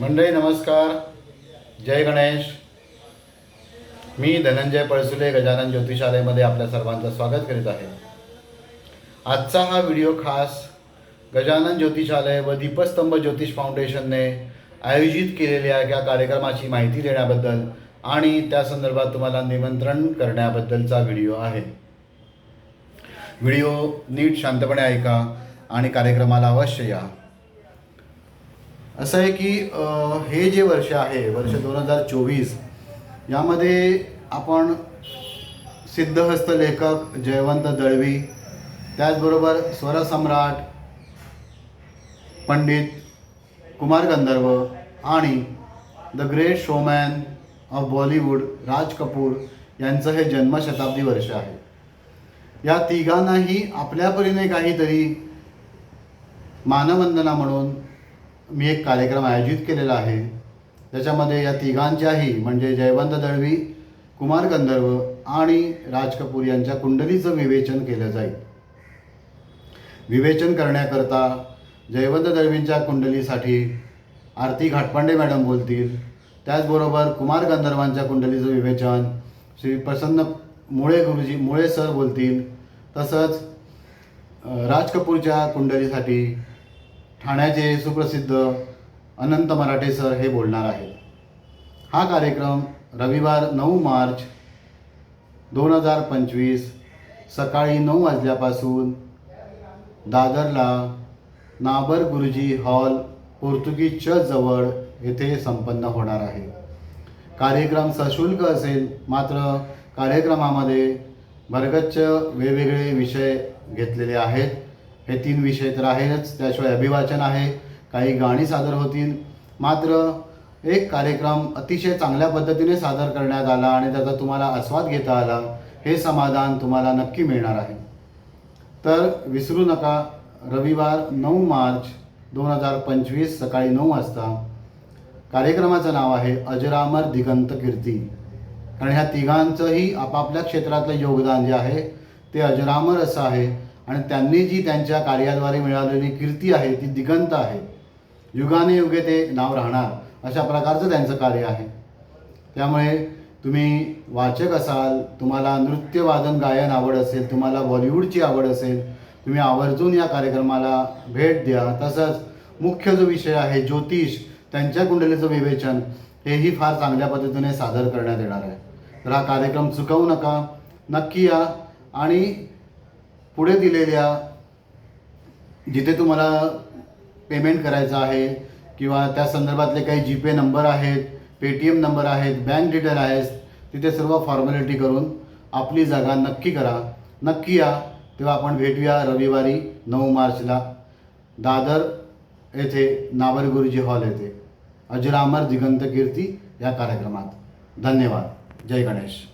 मंडळी नमस्कार. जय गणेश. मी धनंजय पळसुले गजानन ज्योतिषालयमध्ये आपल्या सर्वांचं स्वागत करीत आहे. आजचा हा व्हिडिओ खास गजानन ज्योतिषालय व दीपस्तंभ ज्योतिष फाउंडेशनने आयोजित केलेल्या या कार्यक्रमाची माहिती देण्याबद्दल आणि त्या संदर्भात तुम्हाला निमंत्रण करण्याबद्दलचा व्हिडिओ आहे. व्हिडिओ नीट शांतपणे ऐका आणि कार्यक्रमाला अवश्य या. असं आहे की हे जे वर्ष आहे वर्ष दोन हजार चोवीस यामध्ये आपण सिद्धहस्त लेखक जयवंत दळवी त्याचबरोबर स्वरसम्राट पंडित कुमार गंधर्व आणि the great showman of Bollywood Raj Kapoor यांचं हे जन्मशताब्दी वर्ष आहे. या तिघांनाही आपल्या परीने काहीतरी मानवंदना म्हणून मी एक कार्यक्रम आयोजित केलेला आहे. त्याच्यामध्ये या तिघांच्याही म्हणजे जयवंत दळवी कुमार गंधर्व आणि राज कपूर यांच्या कुंडलीचं विवेचन केलं जाईल. विवेचन करण्याकरता जयवंत दळवींच्या कुंडलीसाठी आरती घाटपांडे मॅडम बोलतील. त्याचबरोबर कुमार गंधर्वांच्या कुंडलीचं विवेचन श्री प्रसन्न मुळे गुरुजी मुळे सर बोलतील. तसंच राज कपूरच्या कुंडलीसाठी ठाण्याचे सुप्रसिद्ध अनंत मराठे सर हे बोलणार आहेत. हा कार्यक्रम रविवार नऊ मार्च दोन हजार पंचवीस सकाळी नऊ वाजल्यापासून दादरला नाबर गुरुजी हॉल पोर्तुगीज चर्चजवळ येथे संपन्न होणार आहे. कार्यक्रम सशुल्क असेल मात्र कार्यक्रमामध्ये भरगच्च वेगवेगळे विषय घेतलेले आहेत. हे तीन विषय तर आहेच. त्याशिवाय अभिवाचन आहे. काही गाणी सादर होतील. मात्र एक कार्यक्रम अतिशय चांगल्या पद्धतीने सादर करण्यात आला आणि त्याचा तुम्हाला आस्वाद घेता आला हे समाधान तुम्हाला नक्की मिळणार आहे. तर विसरू नका. रविवार नऊ मार्च दोन हजार पंचवीस सकाळी नऊ वाजता कार्यक्रमाचं नाव आहे अजरामर दिगंत कीर्ती. कारण ह्या तिघांचंही आपापल्या क्षेत्रातलं योगदान जे आहे ते अजरामर असं आहे. आणि त्यांनी जी त्यांच्या कार्याद्वारे मिळालेली कीर्ती आहे ती दिगंत आहे. युगाने युगे ते नाव राहणार अशा प्रकारचं त्यांचं कार्य आहे. त्यामुळे तुम्ही वाचक असाल तुम्हाला नृत्य वादन गायन आवड असेल तुम्हाला बॉलिवूडची आवड असेल तुम्ही आवर्जून या कार्यक्रमाला भेट द्या. तसंच मुख्य जो विषय आहे ज्योतिष त्यांच्या कुंडलीचं विवेचन हेही फार चांगल्या पद्धतीने सादर करण्यात येणार आहे. तर हा कार्यक्रम चुकवू नका नक्की या. आणि पुढे दिलेल्या जिथे तुम्हाला पेमेंट करायचं आहे किंवा त्या संदर्भातले काही जी पे नंबर आहेत पेटीएम नंबर आहेत बँक डिटेल आहेत तिथे सर्व फॉर्मॅलिटी करून आपली जागा नक्की करा. नक्की या तेव्हा आपण भेटूया रविवारी नऊ मार्चला. दादर येथे नावर गुरुजी हॉल येथे. अजरामर दिगंत कीर्ती या कार्यक्रमात. धन्यवाद. जय गणेश.